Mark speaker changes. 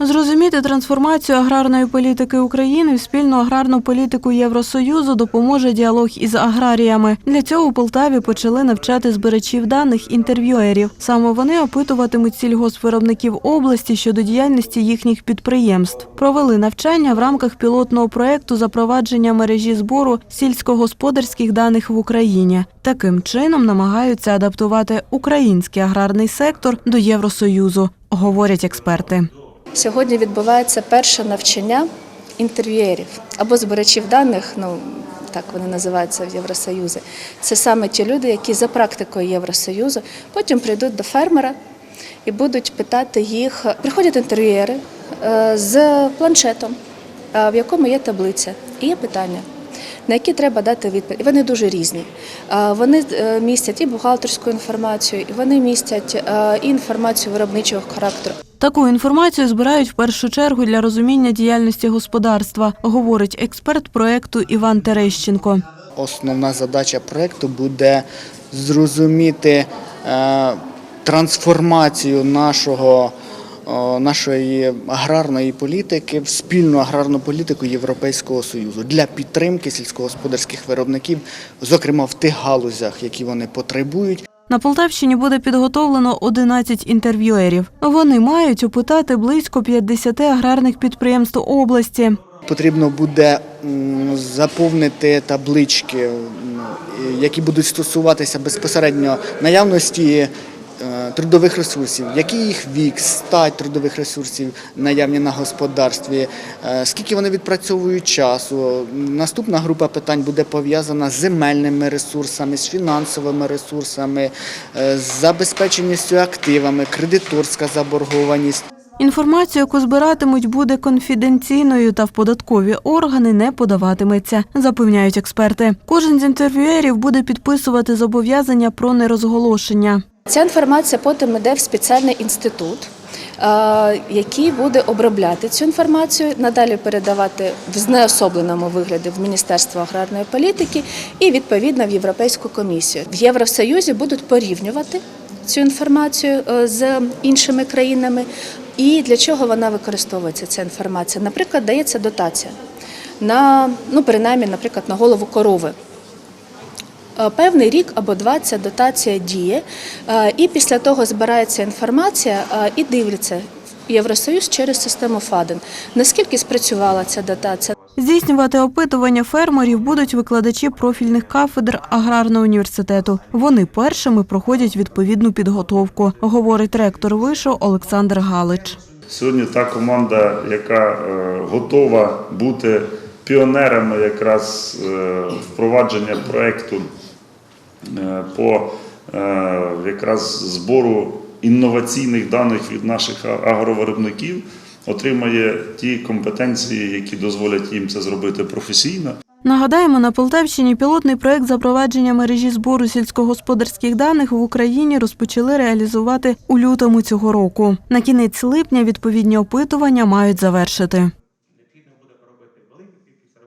Speaker 1: Зрозуміти трансформацію аграрної політики України в спільну аграрну політику Євросоюзу допоможе діалог із аграріями. Для цього у Полтаві почали навчати збирачів даних інтерв'юерів. Саме вони опитуватимуть сільгоспвиробників області щодо діяльності їхніх підприємств. Провели навчання в рамках пілотного проекту запровадження мережі збору сільськогосподарських даних в Україні. Таким чином намагаються адаптувати український аграрний сектор до Євросоюзу, говорять експерти.
Speaker 2: Сьогодні відбувається перше навчання інтерв'єрів або збирачів даних. Ну так вони називаються в Євросоюзі. Це саме ті люди, які за практикою Євросоюзу потім прийдуть до фермера і будуть питати їх. Приходять інтерв'юери е, з планшетом, е, в якому є таблиця, і є питання. На які треба дати відповідь. І вони дуже різні. Вони е, містять і бухгалтерську інформацію, і вони містять е, і інформацію виробничого характеру.
Speaker 1: Таку інформацію збирають в першу чергу для розуміння діяльності господарства, говорить експерт проекту Іван Терещенко.
Speaker 3: Основна задача проєкту буде зрозуміти е, трансформацію нашого, нашої аграрної політики в спільну аграрну політику Європейського Союзу для підтримки сільськогосподарських виробників, зокрема в тих галузях, які вони потребують.
Speaker 1: На Полтавщині буде підготовлено 11 інтерв'юерів. Вони мають опитати близько 50 аграрних підприємств області.
Speaker 3: Потрібно буде заповнити таблички, які будуть стосуватися безпосередньо наявності е, трудових ресурсів, який їх вік, стать трудових ресурсів наявні на господарстві, е, скільки вони відпрацьовують часу. Наступна група питань буде пов'язана з земельними ресурсами, з фінансовими ресурсами, е, з забезпеченістю активами, кредиторська заборгованість.
Speaker 1: Інформацію, яку збиратимуть, буде конфіденційною та в податкові органи не подаватиметься, запевняють експерти. Кожен з інтерв'юерів буде підписувати зобов'язання про нерозголошення.
Speaker 2: Ця інформація потім йде в спеціальний інститут, е, який буде обробляти цю інформацію, надалі передавати в знеособленому вигляді в Міністерство аграрної політики і відповідно в Європейську комісію. В Євросоюзі будуть порівнювати цю інформацію е, з іншими країнами. І для чого вона використовується ця інформація? Наприклад, дається дотація на ну принаймні, наприклад, на голову корови. Е, Певний рік або два ця дотація діє, е, і після того збирається інформація е, і дивляться Євросоюз через систему ФАДЕН. Наскільки спрацювала ця дотація?
Speaker 1: Здійснювати опитування фермерів будуть викладачі профільних кафедр аграрного університету. Вони першими проходять відповідну підготовку, говорить ректор вишу Олександр Галич.
Speaker 4: Сьогодні та команда, яка готова бути піонерами якраз впровадження проєкту е, по е, якраз збору інноваційних даних від наших агровиробників, отримає ті компетенції, які дозволять їм це зробити професійно.
Speaker 1: Нагадаємо, на Полтавщині пілотний проект запровадження мережі збору сільськогосподарських даних в Україні розпочали реалізувати у лютому цього року. На кінець липня відповідні опитування мають завершити.